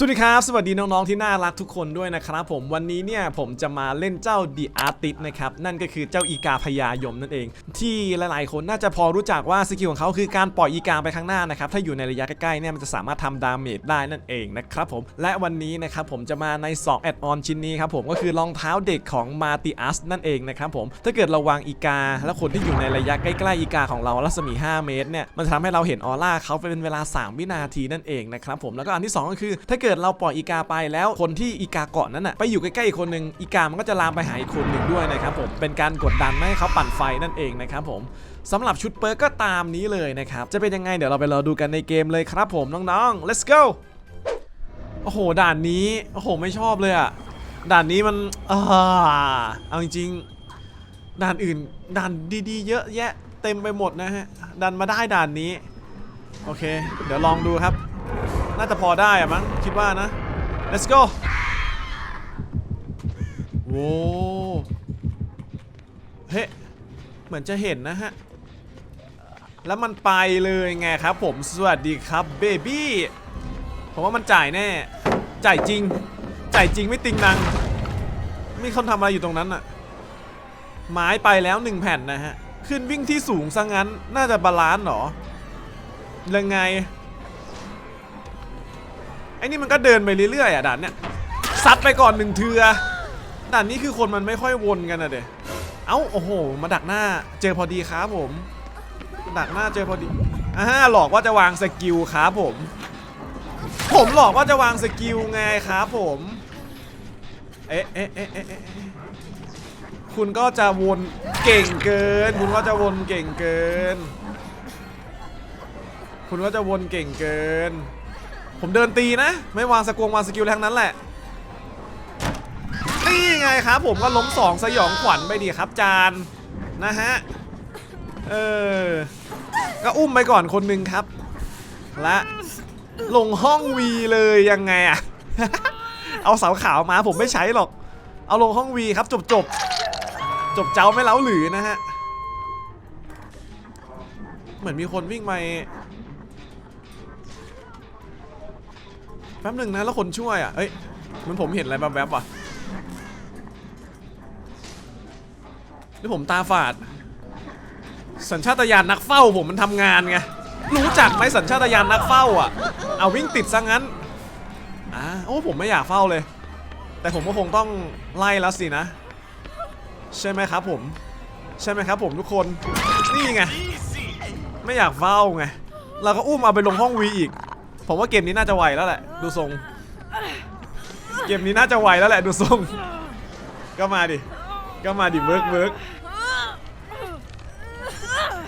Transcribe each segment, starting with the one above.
สวัสดีครับ สวัสดีน้องๆที่น่ารักทุกคนด้วยนะครับผมวันนี้เนี่ยผมจะมาเล่นเจ้า The Artist นะครับ นั่นก็คือเจ้าอีกาพญายมนั่นเอง ที่หลายๆคนน่าจะพอรู้จักว่าสกิลของเขาคือการปล่อยอีกาไปข้างหน้านะครับ ถ้าอยู่ในระยะใกล้ๆเนี่ยมันจะสามารถทำดาเมจได้นั่นเองนะครับผมและวันนี้นะครับผมจะมาใน2แอดออนชิ้นนี้ครับผมก็คือรองเท้าเด็กของมาติอัสนั่นเองนะครับผมถ้าเกิดเราวางอีกา และคนที่อยู่ในระยะใกล้ๆอีกาของเรารัศมี 5 เมตรเนี่ยมันจะทำให้เราเห็นออร่าเขาเป็นเวลา 3 วินาทีนั่นเองนะครับผมแล้วก็อันที่ 2 ก็คือถ้าเกิดเราปล่อยอีกาไปแล้วคนที่อีกาเกาะนั้นน่ะไปอยู่ใกล้ๆอีกคนหนึ่งอีกามันก็จะลามไปหาอีกคนหนึ่งด้วยนะครับผมเป็นการกดดันไม่ให้เขาปั่นไฟนั่นเองนะครับผมสำหรับชุดเปิร์กก็ตามนี้เลยนะครับจะเป็นยังไงเดี๋ยวเราไปรอดูกันในเกมเลยครับผมน้องๆ let's go โอ้โหด่านนี้โอ้โหไม่ชอบเลยอะด่านนี้มันอ่าเอาจริงๆด่านอื่นด่านดีๆ เยอะแยะเต็มไปหมดนะฮะดันมาได้ด่านนี้ โอเค เดี๋ยวลองดูครับ น่าจะพอได้อะมั้งคิดว่านะ let's go โว้เฮ้เหมือนจะเห็นนะฮะ แล้วมันไปเลยไงครับผมสวัสดีครับเบบี้ผมว่ามันจ่ายแน่ จ่ายจริง จ่ายจริงไม่ติงนัง มีคนทำอะไรอยู่ตรงนั้นอะไม้ไปแล้วหนึ่งแผ่นนะฮะ ขึ้นวิ่งที่สูงซะงั้น น่าจะบาลานซ์หรอยังไง ไอ้นี่มันก็เดินไปเรื่อยๆอะด่านเนี้ยซัดไปก่อนหนึ่งเทือด่านนี้คือคนมันไม่ค่อยวนกันอะเดเอ้าโอ้โห มาดักหน้าเจอพอดีครับผมดักหน้าเจอพอดีอ่าหลอกว่าจะวางสกิลครับผม ผมหลอกว่าจะวางสกิลไงครับผมเอ๊ะเอ๊ะเอ๊ะเอ๊ะเอ๊ะเอ๊ะคุณก็จะวนเก่งเกิน คุณก็จะวนเก่งเกิน คุณก็จะวนเก่งเกิน ผมเดินตีนะ ไม่วางสกวงวางสกิลทั้งนั้นแหละนี่ไงครับ ผมก็ล้มสองสยองขวัญไปดีครับจานนะฮะเออก็อุ้มไปก่อนคนหนึ่งครับ และลงห้องวีเลยยังไงอะเอาเสาขาวมาผมไม่ใช้หรอก เอาลงห้องวีครับจบจบจบเจ้าไม่เล้าหรือนะฮะ เหมือนมีคนวิ่งไป แป๊บหนึ่งนะแล้วคนช่วยอะเอ้ยมันผมเห็นอะไรแวบๆว่ะหรือผมตาฝาด สัญชาตญาณนักเฝ้าผมมันทำงานไงรู้จักไหมสัญชาตญาณนักเฝ้าอะ เอาวิ่งติดซะงั้นอ่าโอ้ผมไม่อยากเฝ้าเลย แต่ผมก็คงต้องไล่แล้วสินะ ใช่ไหมครับผม ใช่ไหมครับผมทุกคนนี่ไงไม่อยากเฝ้าไงเราก็อุ้มเอาไปลงห้องวีอีก ผมว่าเกมนี้น่าจะไวแล้วแหละดูทรง เกมนี้น่าจะไวแล้วแหละดูทรง ก็มาดิ ก็มาดิเวิร์กเวิร์ก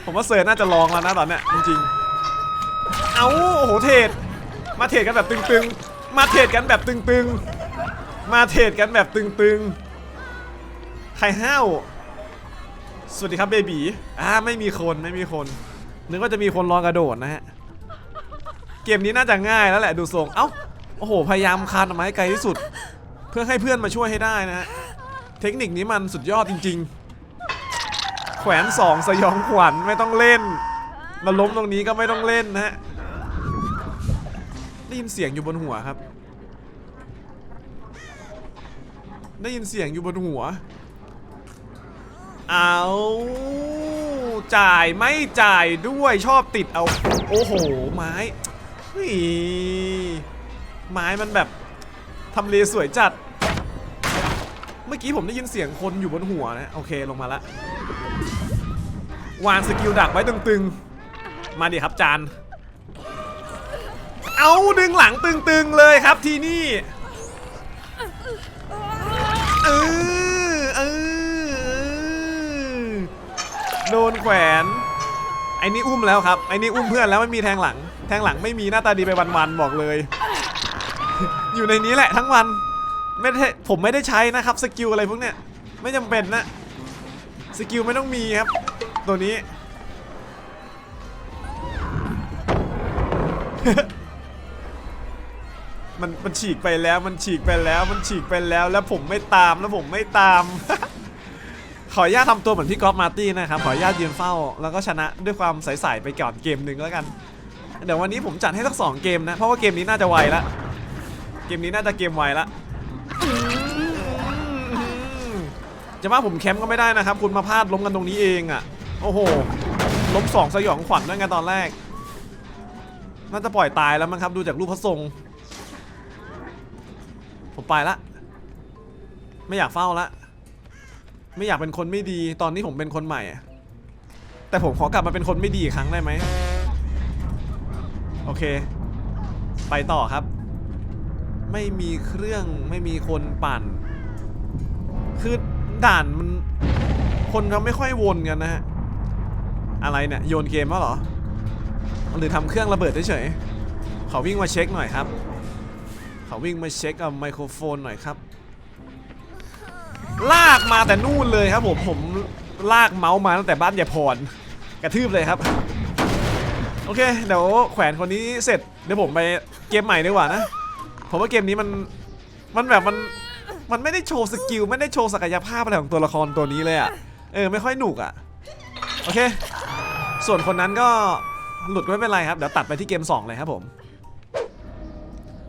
ผมว่าเซิร์ชน่าจะลองแล้วนะตอนเนี้ยจริงๆ เอาโอ้โหเทรดมาเทรดกันแบบตึงๆ มาเทรดกันแบบตึงๆ มาเทรดกันแบบตึงๆ ใครห้าวสวัสดีครับเบบีอ่าไม่มีคนไม่มีคน นึกว่าจะมีคนรอกระโดดนะฮะเก มนี้น่าจะง่ายแล้วแหละดูทรง เอ้า โอ้โห พยายามคานออกมาให้ไกลที่สุด เพื่อให้เพื่อนมาช่วยให้ได้นะฮะ เทคนิคนี้มันสุดยอดจริง ๆ แขวนสองสยองขวัญไม่ต้องเล่น มาล้มตรงนี้ก็ไม่ต้องเล่นนะฮะ ได้ยินเสียงอยู่บนหัวครับ ได้ยินเสียงอยู่บนหัว เอาจ่ายไม่จ่ายด้วยชอบติดเอา โอ้โห ไม้ นี่ไม้มันแบบทำเลสวยจัด เมื่อกี้ผมได้ยินเสียงคนอยู่บนหัวนะ โอเคลงมาละวางสกิลดักไว้ตึงๆ มาดิครับจาน เอาดึงหลังตึงๆเลยครับทีนี่เออเออโดนแขวน ไอ้นี่อุ้มแล้วครับ ไอ้นี่อุ้มเพื่อนแล้วไม่มีแทงหลัง แทงหลังไม่มีหน้าตาดีไปวันๆบอกเลย อยู่ในนี้แหละทั้งวัน ไม่ได้ผมไม่ได้ใช้นะครับสกิลอะไรพวกเนี้ยไม่จำเป็นนะสกิลไม่ต้องมีครับ ตัวนี้ มันมันฉีกไปแล้วมันฉีกไปแล้วมันฉีกไปแล้วแล้วผมไม่ตามแล้วผมไม่ตาม ขออนุญาตทำตัวเหมือนพี่ก๊อฟมาร์ตี้นะครับ ขออนุญาตยืนเฝ้า แล้วก็ชนะด้วยความใสๆไปก่อนเกมหนึ่งแล้วกัน เดี๋ยววันนี้ผมจัดให้สักสองเกมนะ เพราะว่าเกมนี้น่าจะไวแล้วเกมนี้น่าจะเกมไวละ จะว่าผมแคมป์ก็ไม่ได้นะครับ คุณมาพลาดล้มกันตรงนี้เองอะ โอ้โห ล้มสองสยองขวัญด้วยไงตอนแรก น่าจะปล่อยตายแล้วมั้งครับ ดูจากรูปพระทรง ผมไปละ ไม่อยากเฝ้าละ ไม่อยากเป็นคนไม่ดี ตอนนี้ผมเป็นคนใหม่ แต่ผมขอกลับมาเป็นคนไม่ดีอีกครั้งได้ไหม โอเค ไปต่อครับ ไม่มีเครื่องไม่มีคนปั่น คือด่านมัน คนเขาไม่ค่อยวนกันนะฮะ อะไรเนี่ยโยนเกมวะเหรอ หรือทำเครื่องระเบิดเฉยๆเขาวิ่งมาเช็คหน่อยครับ เขาวิ่งมาเช็คเอาไมโครโฟนหน่อยครับ ลากมาแต่นู่นเลยครับผมผมลากเมาส์มาตั้งแต่บ้านยายพรกระทืบเลยครับ โอเคเดี๋ยวแขวนคนนี้เสร็จเดี๋ยวผมไปเกมใหม่ดีกว่านะผมว่าเกมนี้มันมันแบบมันมันไม่ได้โชว์สกิลไม่ได้โชว์ศักยภาพอะไรของตัวละครตัวนี้เลยอะ่ะเออไม่ค่อยหนุกอะ่ะโอเค ส่วนคนนั้นก็หลุดก็ไม่เป็นไรครับเดี๋ยวตัดไปที่เกม 2 เลยครับผม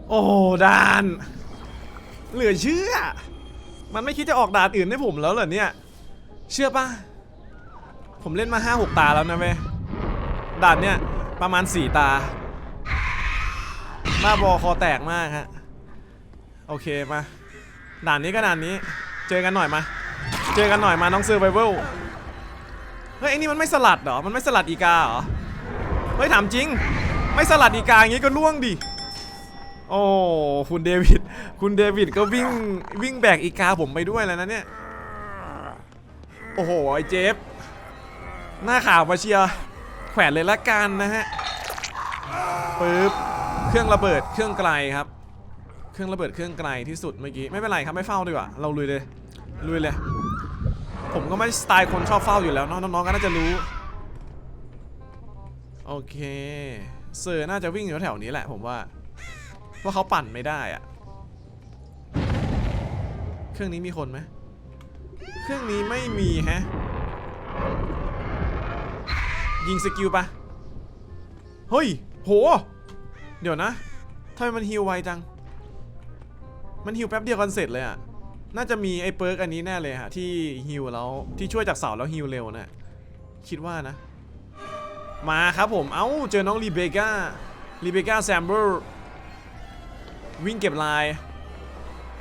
โอ้ดานเหลือเชื่อ มันไม่คิดจะออกด่านอื่นให้ผมแล้วเหรอเนี่ย เชื่อปะผมเล่นมา 5-6 ตาแล้วนะเว้ยด่านเนี่ย ประมาณ4ตา บ้าบอคอแตกมากฮะ โอเคมา ด่านนี้ก็ด่านนี้ เจอกันหน่อยมา เจอกันหน่อยมาน้องซอร์ไ a เวลเฮ้ยไอ้นี่มันไม่สลัดเหรอ มันไม่สลัดอีกาเหรอ เฮ้ยถามจริง ไม่สลัดอีกาอย่างงี้ก็ล่วงดิ โอ้คุณเดวิด คุณเดวิดก็วิ่งวิ่งแบกอีกาผมไปด้วยแล้วนะเนี่ย โอ้โหไอ้เจฟ หน้าข่าวมาเชียร์ แขวนเลยละกันนะฮะปึ๊บเครื่องระเบิดเครื่องไกลครับ เครื่องระเบิดเครื่องไกลที่สุดเมื่อกี้ไม่เป็นไรครับไม่เฝ้าดีกว่าเราลุยเลยลุยเลย ผมก็ไม่สไตล์คนชอบเฝ้าอยู่แล้วเนอะน้องๆก็น่าจะรู้โอเคเซอร์น่าจะวิ่งอยู่แถวนี้แหละผมว่าว่าเขาปั่นไม่ได้อะเครื่องนี้มีคนไหมเครื่องนี้ไม่มีฮะ ยิงสกิลปะเฮ้ย โห เดี๋ยวนะทำไมมันฮิวไวจัง มันฮิวแป๊บเดียวกันเสร็จเลยอะน่าจะมีไอ้เปิร์กอันนี้แน่เลยฮะที่ฮิวแล้วที่ช่วยจากเสาแล้วฮิวเร็วนะคิดว่านะ มาครับผม เอ้า เจอน้องรีเบก้ารีเบก้าแซมเบอร์วิ่งเก็บลาย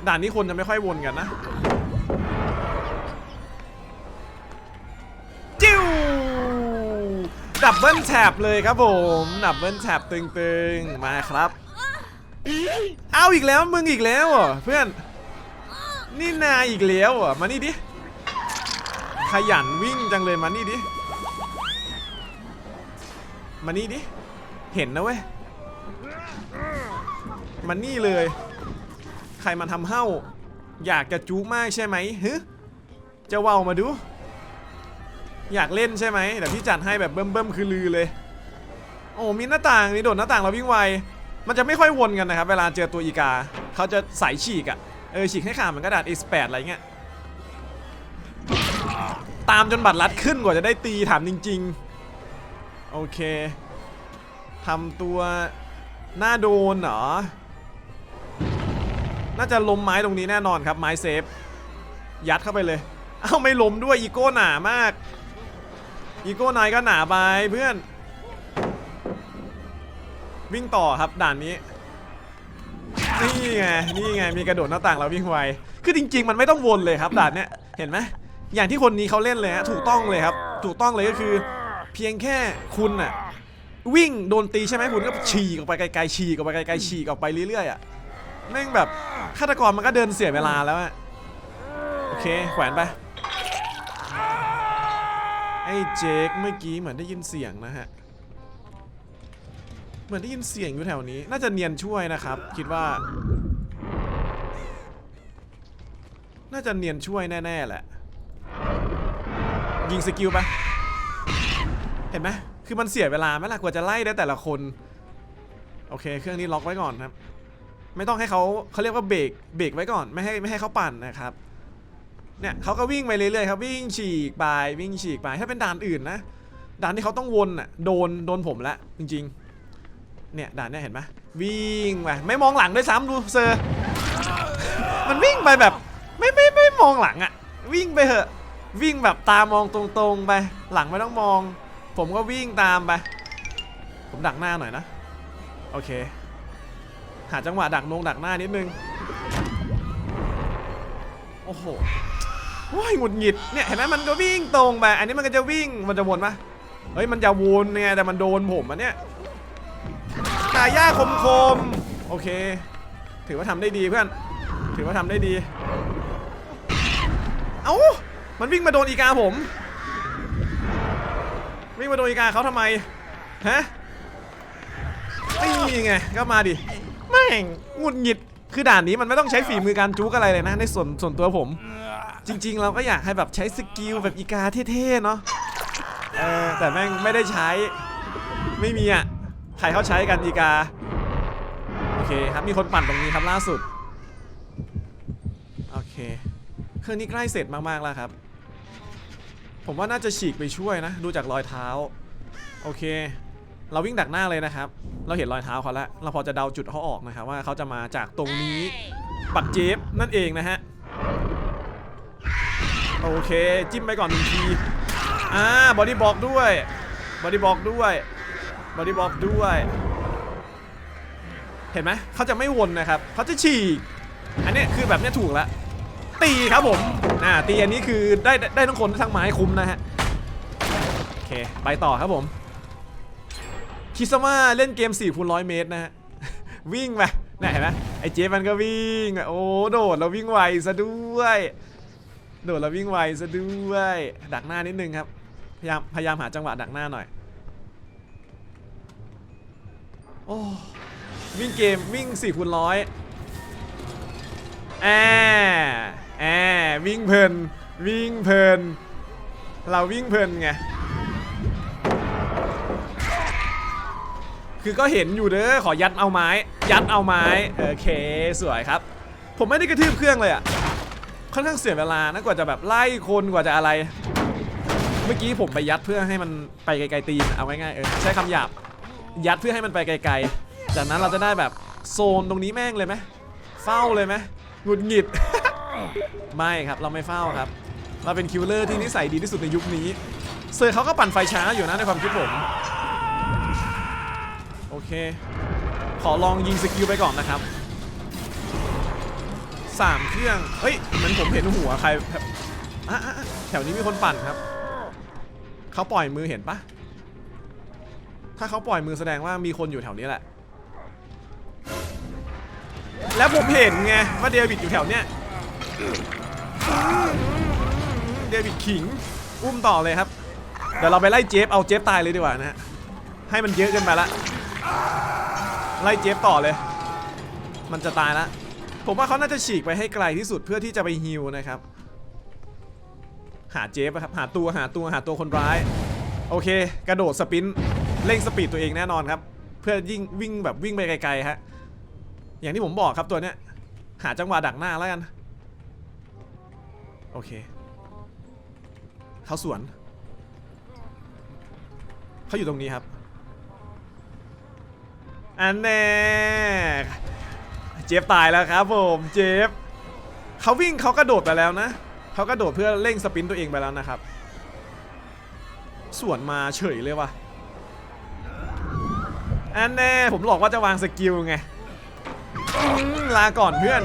ด่านนี้คนจะไม่ค่อยวนกันนะ ดับเบิลแท็บเลยครับผมดับเบิลแท็บตึงๆมาครับ เอาอีกแล้วมึงอีกแล้วเหรอเพื่อน นี่นายอีกแล้วเหรอมานี่ดิขยันวิ่งจังเลยมานี่ดิมานี่ดิเห็นนะเว้ยมานี่เลย ใครมาทำเฮ้าอยากจะจู๊มากใช่ไหมฮึจะเว้ามาดู อยากเล่นใช่ไหมเดี๋ยวพี่จัดให้แบบเบิ่มๆคือลือเลย โอ้มีหน้าต่างมีโดดหน้าต่างเราวิ่งไว มันจะไม่ค่อยวนกันนะครับ เวลาเจอตัวอีกา เขาจะสายฉีกอะเออฉีกให้ขาดเหมือนกระดาษ A8 อะไรเงี้ย ตามจนบัตรลัดขึ้นกว่าจะได้ตีถามจริง ๆ โอเคทำตัวหน้าโดนเหรอ น่าจะล้มไม้ตรงนี้แน่นอนครับไม้เซฟ ยัดเข้าไปเลย เอ้าไม่ล้มด้วยอีโก้หนามาก อีโก้นายก็หนาไปเพื่อน วิ่งต่อครับด่านนี้ นี่ไง นี่ไง มีกระโดดหน้าต่างแล้ววิ่งไว คือจริง ๆ มันไม่ต้องวนเลยครับด่านเนี้ย เห็นไหมอย่างที่คนนี้เขาเล่นเลยฮะ ถูกต้องเลยครับ ถูกต้องเลยก็คือ เพียงแค่คุณน่ะวิ่งโดนตีใช่ไหมคุณก็ฉีกออกไปไกลๆฉีกออกไปไกลๆฉีกออกไปเรื่อยๆอะแม่งแบบฆาตกรมันก็เดินเสียเวลาแล้วอะโอเค แขวนไป ไอ้เจคเมื่อกี้เหมือนได้ยินเสียงนะฮะ เหมือนได้ยินเสียงอยู่แถวนี้ น่าจะเนียนช่วยนะครับ คิดว่า น่าจะเนียนช่วยแน่ๆแหละ ยิงสกิลไปเห็นไหมคือมันเสียเวลาไหมล่ะกว่าจะไล่ได้แต่ละคน โอเค เครื่องนี้ล็อกไว้ก่อนครับ ไม่ต้องให้เขาเขาเรียกว่าเบรกเบรกไว้ก่อน ไม่ให้ไม่ให้เขาปั่นนะครับ เนี่ยเขาก็วิ่งไปเรื่อยๆครับวิ่งฉีกไปวิ่งฉีกไปถ้าเป็นด่านอื่นนะด่านที่เขาต้องวนอะโดนโดนผมละจริงๆ เนี่ยด่านเนี่ยเห็นไหมวิ่งไปไม่มองหลังด้วยซ้ำดูเซอร์ มันวิ่งไปแบบไม่ไม่ไม่มองหลังอะ วิ่งไปเถอะ วิ่งแบบตามองตรงๆไป หลังไม่ต้องมอง ผมก็วิ่งตามไป ผมดักหน้าหน่อยนะ โอเค หาจังหวะดักนงดักหน้านิดนึง โอ้โห โอ้ยหงุดหงิดเนี่ยเห็นไหมมันก็วิ่งตรงไปอันนี้มันก็จะวิ่งมันจะวนปะเฮ้ยมันจะวนไงแต่มันโดนผมอันเนี้ยตายยาคมคมๆโอเค ถือว่าทำได้ดีเพื่อน ถือว่าทำได้ดี เอ้ามันวิ่งมาโดนอีกาผม วิ่งมาโดนอีกาเขาทำไมฮะนี่ไงก็มาดิแม่งหงุดหงิดคือด่านนี้มันไม่ต้องใช้ฝีมือการจุกอะไรเลยนะในส่วนส่วนตัวผม จริง ๆ เราก็อยากให้แบบใช้สกิลแบบอีกาเท่ๆเนาะเออแต่แม่งไม่ได้ใช้ ไม่มีอะใครเขาใช้กันอีกา โอเคครับมีคนปั่นตรงนี้ครับล่าสุด โอเค เครื่องนี้ใกล้เสร็จมากๆแล้วครับ ผมว่าน่าจะฉีกไปช่วยนะ ดูจากรอยเท้า โอเค เราวิ่งดักหน้าเลยนะครับ เราเห็นรอยเท้าเขาแล้ว เราพอจะเดาจุดเขาออกนะครับว่าเขาจะมาจากตรงนี้ ปักเจฟนั่นเองนะฮะ โอเค จิ้มไปก่อนหนึ่งที อ่า บอดี้บล็อกด้วย บอดี้บล็อกด้วย บอดี้บล็อกด้วย เห็นไหม เขาจะไม่วนนะครับ เขาจะฉีก อันเนี้ยคือแบบเนี้ยถูกแล้ว ตีครับผม อ่า ตีอันนี้คือได้ได้ได้ทั้งคนทั้งไม้คุ้มนะฮะ โอเค ไปต่อครับผม คิดซะว่าเล่นเกม4คูณร้อยเมตรนะฮะ วิ่งไปน่เห็นไหมไอ้เจฟมันก็วิ่งอะโอ้ โดดแล้ววิ่งไวซะด้วย โดดแล้ววิ่งไวซะด้วยดักหน้านิดนึงครับ พยายามพยายามหาจังหวะดักหน้าหน่อย โอ้วิ่งเกมวิ่ง4คูณร้อยแอแอวิ่งเพลิน วิ่งเพลิน เราวิ่งเพลินไง คือก็เห็นอยู่เด้อขอยัดเอาไม้ ยัดเอาไม้ โอเค สวยครับ ผมไม่ได้กระทืบเครื่องเลยอะ ค่อนข้างเสียเวลานะกว่าจะแบบไล่คนกว่าจะอะไร เมื่อกี้ผมไปยัดเพื่อให้มันไปไกลๆตีนเอาง่ายๆเออใช้คำหยาบยัดเพื่อให้มันไปไกลๆ จากนั้นเราจะได้แบบโซนตรงนี้แม่งเลยไหมเฝ้าเลยไหมหงุดหงิด ไม่ครับเราไม่เฝ้าครับ เราเป็นคิวเลอร์ที่นิสัยดีที่สุดในยุคนี้ เซอร์เขาก็ปั่นไฟช้าอยู่นะในความคิดผม โอเค ขอลองยิงสกิลไปก่อนนะครับ สามเครื่อง เฮ้ยเหมันผมเห็นหัวใครแถวนี้มีคนปั่นครับ เขาปล่อยมือเห็นปะถ้าเขาปล่อยมือแสดงว่ามีคนอยู่แถวนี้แหละ แล้วผมเห็นไงว่าเดวิดอยู่แถวเนี้ย เดวิดขิง อุ้มต่อเลยครับ เดี๋ยวเราไปไล่เจฟ เอาเจฟตายเลยดีกว่านะฮะ ให้มันเยอะเกันไปละ ไล่เจฟต่อเลย มันจะตายละ ผมว่าเขาน่าจะฉีกไปให้ไกลที่สุดเพื่อที่จะไปฮิวนะครับ หาเจฟครับ หาตัวหาตัวหาตัวคนร้าย โอเค กระโดดสปรินต์เร่งสปีดตัวเองแน่นอนครับ เพื่อยิ่งวิ่งแบบวิ่งไปไกลๆฮะอย่างที่ผมบอกครับตัวเนี้ย หาจังหวะดักหน้าแล้วกัน โอเค เขาสวนเขาอยู่ตรงนี้ครับ อันแน่ จฟตายแล้วครับผมเจฟเขาวิ่งเขากระโดดไปแล้วนะเขากระโดดเพื่อเร่งสปินตัวเองไปแล้วนะครับสวนมาเฉยเลยว่ะอันแน่ผมหลอกว่าจะวางสกิลไงลาก่อนเพื่อน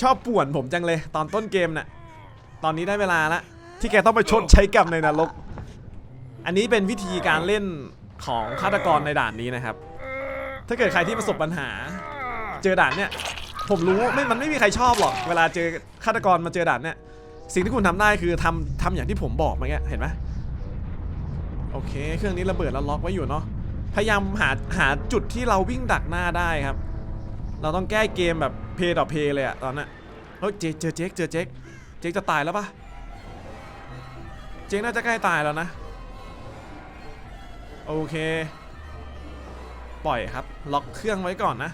ชอบป่วนผมจังเลย ตอนต้นเกมน่ะตอนนี้ได้เวลาละที่แกต้องไปชดใช้กรรมในนรก อันนี้เป็นวิธีการเล่นของฆาตกรในด่านนี้นะครับ ถ้าเกิดใครที่ประสบปัญหา เจอด่านเนี่ย ผมรู้ไม่มันไม่มีใครชอบหรอก เวลาเจอฆาตกรมาเจอด่านเนี่ย สิ่งที่คุณทำได้คือทำทำอย่างที่ผมบอกมื่อกี้เห็นไหมโอเค เครื่องนี้ระเบิดแล้วล็อกไว้อยู่เนาะ พยายามหาหาจุดที่เราวิ่งดักหน้าได้ครับ เราต้องแก้เกมแบบเพย์ต่อเพย์เลยอะตอนนั้นเฮ้ยเจเจอเจ๊กเจอเจ๊กเจ๊กจะตายแล้วปะเจ๊กน่าจะใกล้ตายแล้วนะ โอเค ปล่อยครับ ล็อกเครื่องไว้ก่อนนะ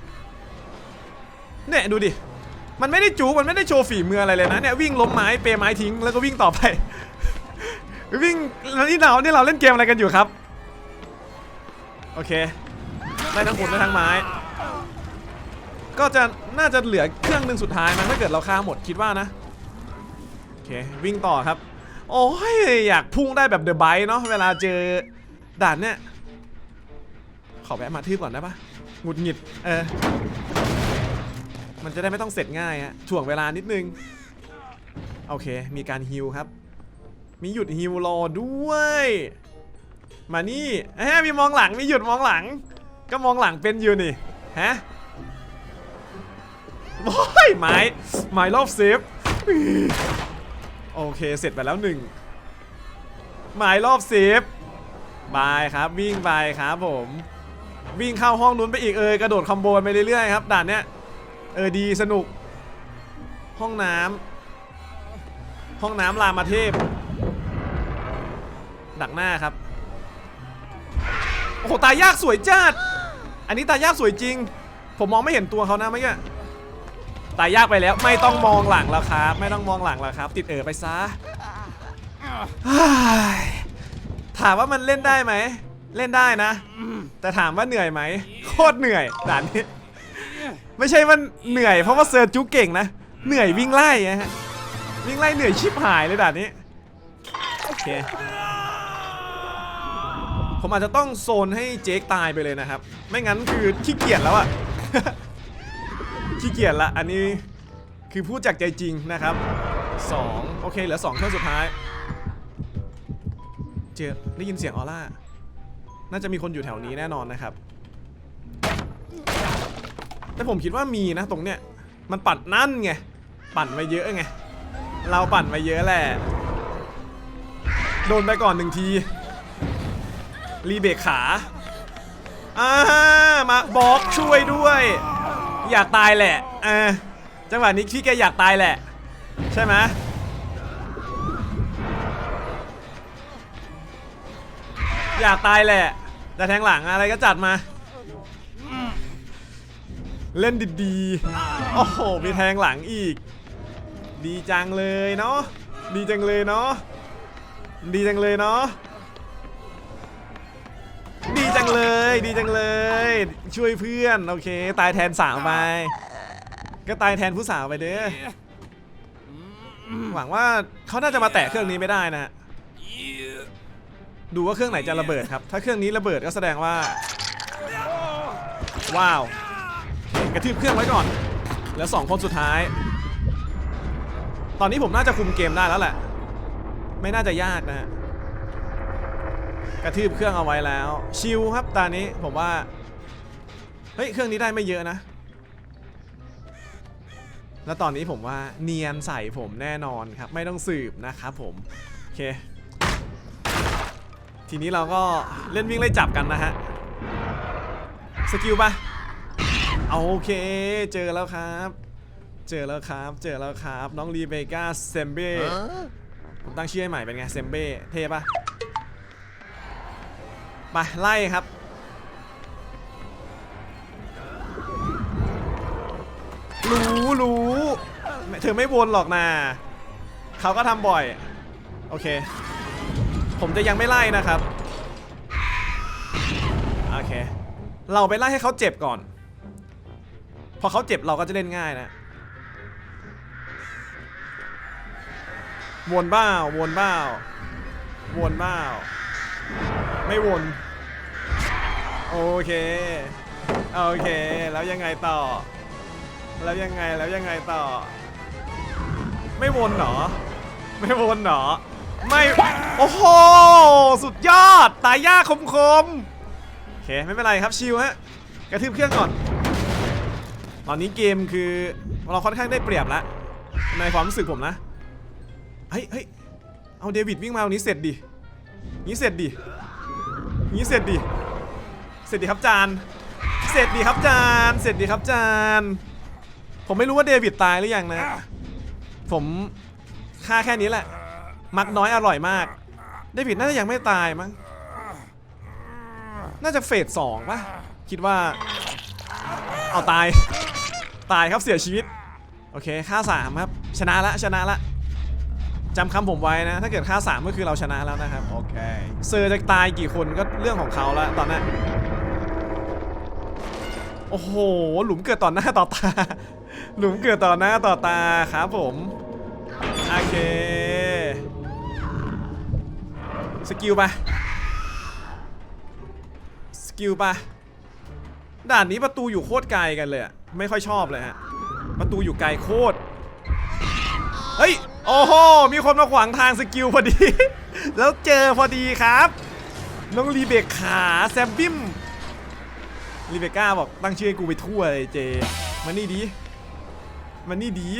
เนี่ยดูดิ มันไม่ได้จูมันไม่ได้โชว์ฝีมืออะไรเลยนะเนี่ยวิ่งล้มไม้เปไม้ทิ้งแล้วก็วิ่งต่อไป วิ่งแล้วนี่เรานี่เราเล่นเกมอะไรกันอยู่ครับ โอเคได้ทั้งคนได้ทั้งไม้ ก็จะน่าจะเหลือเครื่องหนึ่งสุดท้ายมันถ้าเกิดเราฆ่าหมดคิดว่านะโอเควิ่งต่อครับ โอ้ยอยากพุ่งได้แบบเดอะไบเนาะเวลาเจอด่านเนี่ยขอแวะมาทืบก่อนได้ปะหงุดหงิด เออ มันจะได้ไม่ต้องเสร็จง่ายฮะถ่วงเวลานิดนึง โอเค มีการฮิวครับ มีหยุดฮิวรอด้วย มานี่แฮะมีมองหลัง มีหยุดมองหลัง ก็มองหลังเป็นอยู่นี่ ฮะโอ้ยไม้ไม้รอบเซฟ โอเค เสร็จไปแล้วหนึ่งหมายรอบเซฟบายครับวิ่งไปครับผม วิ่งเข้าห้องนู้นไปอีกเออกระโดดคอมโบไปเรื่อยๆครับด่านเนี้ย เออดีสนุก ห้องน้ำห้องน้ำรามเทพ ดักหน้าครับ โอ้โห ตายยากสวยจัดอันนี้ตายยากสวยจริง ผมมองไม่เห็นตัวเขานะเมื่อกี้ตายยากไปแล้วไม่ต้องมองหลังแล้วครับ ไม่ต้องมองหลังแล้วครับ ติดเออไปซะถามว่ามันเล่นได้ไหม เล่นได้นะ แต่ถามว่าเหนื่อยไหม โคตรเหนื่อยด่านนี้ ไม่ใช่ว่าเหนื่อยเพราะว่าเซอร์จุเก่งนะ เหนื่อยวิ่งไล่ฮะ วิ่งไล่เหนื่อยชิบหายเลยด่านนี้ โอเค ผมอาจจะต้องโซนให้เจคตายไปเลยนะครับ ไม่งั้นคือขี้เกียจแล้วอะขี้เกียจละ อันนี้คือพูดจากใจจริงนะครับ 2 โอเคเหลือ2เครื่องสุดท้าย เจอได้ยินเสียงออร่า น่าจะมีคนอยู่แถวนี้แน่นอนนะครับ แต่ผมคิดว่ามีนะตรงเนี้ย มันปั่นนั่นไง ปั่นไปเยอะไง เราปั่นไปเยอะแหละ โดนไปก่อนหนึ่งที รีเบรกขาอ่ามาบอกช่วยด้วย อยากตายแหละเออจังหวะนี้พี่แกอยากตายแหละ ใช่ไหมอยากตายแหละ แต่แทงหลังอะไรก็จัดมา เล่นดีๆ โอ้โห มีแทงหลังอีก ดีจังเลยเนาะ ดีจังเลยเนาะ ดีจังเลยเนาะ ดีจังเลย ดีจังเลย ช่วยเพื่อน โอเค ตายแทนสาวไป ก็ตายแทนผู้สาวไปเด้อ หวังว่าเขาน่าจะมาแตะเครื่องนี้ไม่ได้นะฮะดูว่าเครื่องไหนจะระเบิดครับ ถ้าเครื่องนี้ระเบิดก็แสดงว่า ว้าว กระทืบเครื่องไว้ก่อน แล้วสองคนสุดท้าย ตอนนี้ผมน่าจะคุมเกมได้แล้วแหละ ไม่น่าจะยากนะฮะกระทืบเครื่องเอาไว้แล้ว ชิลครับตอนนี้ผมว่า เฮ้ย เครื่องนี้ได้ไม่เยอะนะ แล้วตอนนี้ผมว่าเนียนใส่ผมแน่นอนครับ ไม่ต้องสืบนะครับผม โอเค ทีนี้เราก็เล่นวิ่งไล่จับกันนะฮะ สกิลปะ โอเค เจอแล้วครับ เจอแล้วครับ เจอแล้วครับ น้องรีเบก้าเซมเบ้ผมตั้งชื่อให้ใหม่เป็นไงเซมเบ้เท่ปะไปไล่ครับ รู้รู้เธอไม่วนหรอกนะเขาก็ทำบ่อย โอเค ผมจะยังไม่ไล่นะครับ โอเค เราไปไล่ให้เขาเจ็บก่อน พอเขาเจ็บเราก็จะเล่นง่ายนะวนบ้าวนบ้าวนบ้าไม่วนโอเคโอเคแล้วยังไงต่อ แล้วยังไงแล้วยังไงต่อ ไม่วนเหรอ ไม่วนเหรอ ไม่โอ้โหสุดยอดตายยากคมคมๆโอเคไม่เป็นไรครับชิวฮะกระทืบเครื่องก่อน ตอนนี้เกมคือเราค่อนข้างได้เปรียบแล้วในความรู้สึกผมนะเฮ้ยเฮ้ยเอาเดวิดวิ่งมาตรงนี้เสร็จดินี้เสร็จดินี้เสร็จดิเสร็จดิครับจานเสร็จดิครับจานเสร็จดิครับจานผมไม่รู้ว่าเดวิดตายหรือยังนะ ผมค่าแค่นี้แหละ มักน้อยอร่อยมาก เดวิดน่าจะยังไม่ตายมั้ง น่าจะเฟสสองป่ะ คิดว่า เอาตาย ตายครับเสียชีวิต โอเคค่าสามครับ ชนะละชนะละจำคำผมไว้นะ ถ้าเกิดค่า 3 ก็คือเราชนะแล้วนะครับ โอเคเซอร์จะตายกี่คนก็เรื่องของเขาแล้วตอนนี้นโอ้โห หลุมเกิดต่อหน้าต่อตา หลุมเกิดต่อหน้าต่อตาครับผม โอเค สกิลไปสกิลไปด่านนี้ประตูอยู่โคตรไกลกันเลยอะ ไม่ค่อยชอบเลยฮะ ประตูอยู่ไกลโคตร เฮ้ย โอ้โห มีคนมาขวางทางสกิลพอดี แล้วเจอพอดีครับ น้องรีเบคขาแซมบิมรีเบคก้าบอกตั้งชื่อให้กูไปทั่วเลยเจมานี่ดีมานี่ดี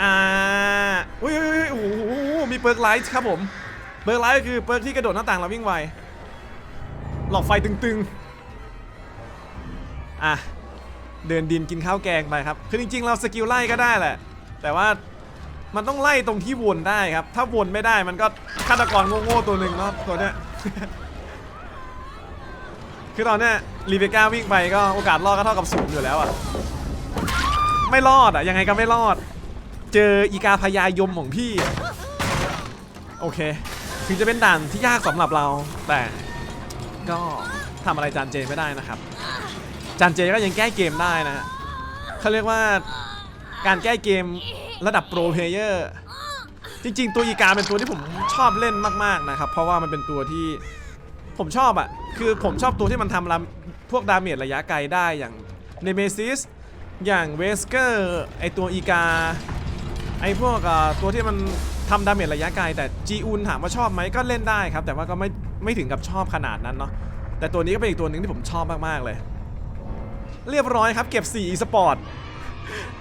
อ่าอุ้ยอุ้ยอุ้ยโอ้โห มีเปิร์กไลท์ครับผม เปิร์กไลท์ก็คือเปิร์กที่กระโดดหน้าต่างแล้ววิ่งไว หลอกไฟตึงๆ อะ เดินดินกินข้าวแกงไปครับ คือจริงๆ เราสกิลไล่ก็ได้แหละ แต่ว่ามันต้องไล่ตรงที่วนได้ครับ ถ้าวนไม่ได้มันก็ฆาตกรโง่ๆตัวหนึ่งเนาะตัวเนี้ย คือตอนเนี้ยรีเบก้าวิ่งไปก็โอกาสรอดก็เท่ากับศูนย์อยู่แล้วอะไม่รอดอะยังไงก็ไม่รอด เจออีกาพยายมของพี่ โอเค ถึงจะเป็นด่านที่ยากสำหรับเราแต่ ก็ทำอะไรจานเจไม่ได้นะครับ จานเจก็ยังแก้เกมได้นะเขาเรียกว่าการแก้เกมระดับโปรเพลเยอร์จริง ๆ ตัวอีกาเป็นตัวที่ผมชอบเล่นมากๆนะครับ เพราะว่ามันเป็นตัวที่ผมชอบอะ่ะ คือผมชอบตัวที่มันทำพวกดาเมจระยะไกลได้อย่างเนเมซิสอย่างเวสเกอร์ไอตัวอีกา ไอพวกตัวที่มันทำดาเมจระยะไกลแต่จีอุนถามว่าชอบไหมก็เล่นได้ครับ แต่ว่าก็ไม่ ไม่ถึงกับชอบขนาดนั้นเนาะแต่ตัวนี้ก็เป็นอีกตัวหนึ่งที่ผมชอบมากๆเลย เรียบร้อยครับ เก็บ4 e สปอร์ต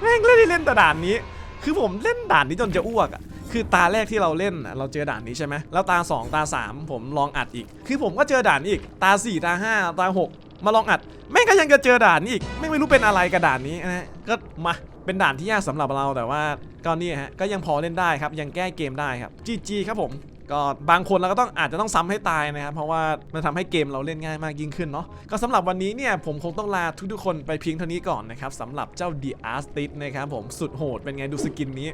แม่งเล่นเล่นแต่ด่านนี้ คือผมเล่นด่านนี้จนจะอ้วกอะคือตาแรกที่เราเล่นเราเจอด่านนี้ใช่ไหมแล้วตา 2 ตา 3 ผมลองอัดอีก คือผมก็เจอด่านนี้อีก ตา 4 ตา 5 ตา 6 มาลองอัดแม่งก็ยังจะเจอด่านนี้อีกไม่งไม่รู้เป็นอะไรกับด่านนี้นะก็มาเป็นด่านที่ยากสำหรับเราแต่ว่าก็นี่ฮะก็ยังพอเล่นได้ครับยังแก้เกมได้ครับ GG ครับผม ก็บางคนเราก็ต้องอาจจะต้องซ้ำให้ตายนะครับ เพราะว่ามันทำให้เกมเราเล่นง่ายมากยิ่งขึ้นเนาะก็สำหรับวันนี้เนี่ยผมคงต้องลาทุกๆคนไปเพียงเท่านี้ก่อนนะครับสำหรับเจ้า The Artist นะครับผมสุดโหดเป็นไงดูสกินนี้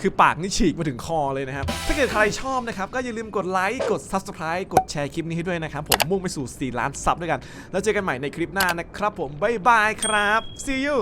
คือปากนี่ฉีกมาถึงคอเลยนะครับ ถ้าเกิดใครชอบนะครับ ก็อย่าลืมกดไลค์กด Subscribe กดแชร์คลิปนี้ให้ด้วยนะครับ ผมมุ่งไปสู่ 4 ล้านซับด้วยกัน แล้วเจอกันใหม่ในคลิปหน้านะครับ ผมบ๊ายบายครับ see you